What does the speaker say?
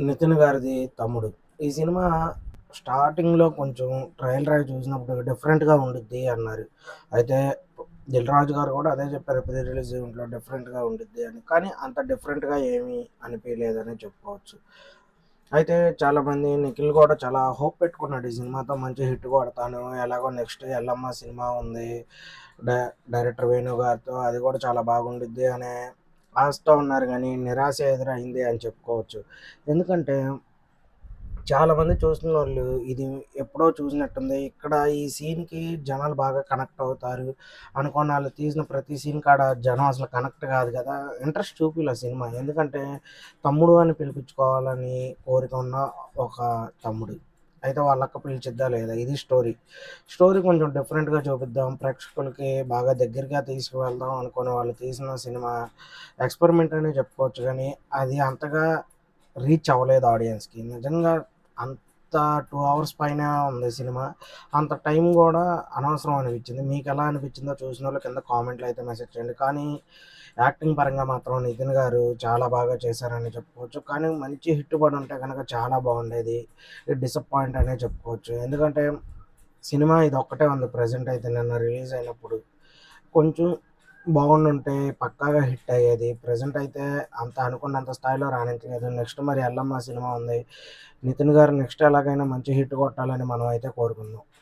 నితిన్ గారిది తమ్ముడు. ఈ సినిమా స్టార్టింగ్లో కొంచెం ట్రయల్ డ్రైవ్ చూసినప్పుడు డిఫరెంట్గా ఉండిద్ది అన్నారు. అయితే దిల్ రాజు గారు కూడా అదే చెప్పారు ప్రీ రిలీజ్ ఈవెంట్లో డిఫరెంట్గా ఉండిద్ది అని. కానీ అంత డిఫరెంట్గా ఏమీ అనిపించలేదని చెప్పుకోవచ్చు. అయితే చాలామంది నిఖిల్ కూడా చాలా హోప్ పెట్టుకున్నాడు ఈ సినిమాతో మంచి హిట్ కొడతాను ఎలాగో నెక్స్ట్ ఎల్లమ్మ సినిమా ఉంది డై- డైరెక్టర్ వేణు గారితో అది కూడా చాలా బాగుండిద్ది అనే ఆశతో ఉన్నారు కానీ నిరాశ ఎదురైంది అని చెప్పుకోవచ్చు. ఎందుకంటే చాలామంది చూస్తున్న వాళ్ళు ఇది ఎప్పుడో చూసినట్టుంది. ఇక్కడ ఈ సీన్కి జనాలు బాగా కనెక్ట్ అవుతారు. అనుకున్న వాళ్ళు తీసిన ప్రతి సీన్ కాడ జనం అసలు కనెక్ట్ కాదు కదా. ఇంట్రెస్ట్ చూపిలా సినిమా. ఎందుకంటే తమ్ముడు అని పిలిపించుకోవాలని కోరిక ఉన్న ఒక తమ్ముడు. అయితే వాళ్ళక్క పిలిచిద్దా లేదా? ఇది స్టోరీ స్టోరీ కొంచెం డిఫరెంట్గా చూపిద్దాం. ప్రేక్షకులకి బాగా దగ్గరగా తీసుకువెళ్దాం అనుకునే వాళ్ళు తీసిన సినిమా ఎక్స్పెరిమెంట్ అనే చెప్పుకోవచ్చు కానీ అది అంతగా రీచ్ అవ్వలేదు ఆడియన్స్కి నిజంగా అంత టూ అవర్స్ పైన ఉంది సినిమా. అంత టైం కూడా అనవసరం అనిపించింది. మీకు ఎలా అనిపించిందో చూసిన వాళ్ళు కింద కామెంట్లు అయితే మెసేజ్ చేయండి. కానీ యాక్టింగ్ పరంగా మాత్రం నితిన్ గారు చాలా బాగా చేశారని చెప్పుకోవచ్చు. కానీ మంచి హిట్ పడి ఉంటే కనుక చాలా బాగుండేది. డిసప్పాయింట్ అనే చెప్పుకోవచ్చు. ఎందుకంటే సినిమా ఇది ఒక్కటే ఉంది. ప్రజెంట్ అయితే నిన్న రిలీజ్ అయినప్పుడు కొంచెం బాగుండుంటే పక్కాగా హిట్ అయ్యేది. ప్రజెంట్ అయితే అంత అనుకున్నంత స్థాయిలో రాణించలేదు. నెక్స్ట్ మరి ఎల్లమ్మ సినిమా ఉంది. నితిన్ గారు నెక్స్ట్ ఎలాగైనా మంచి హిట్ కొట్టాలని మనం అయితే కోరుకుందాం.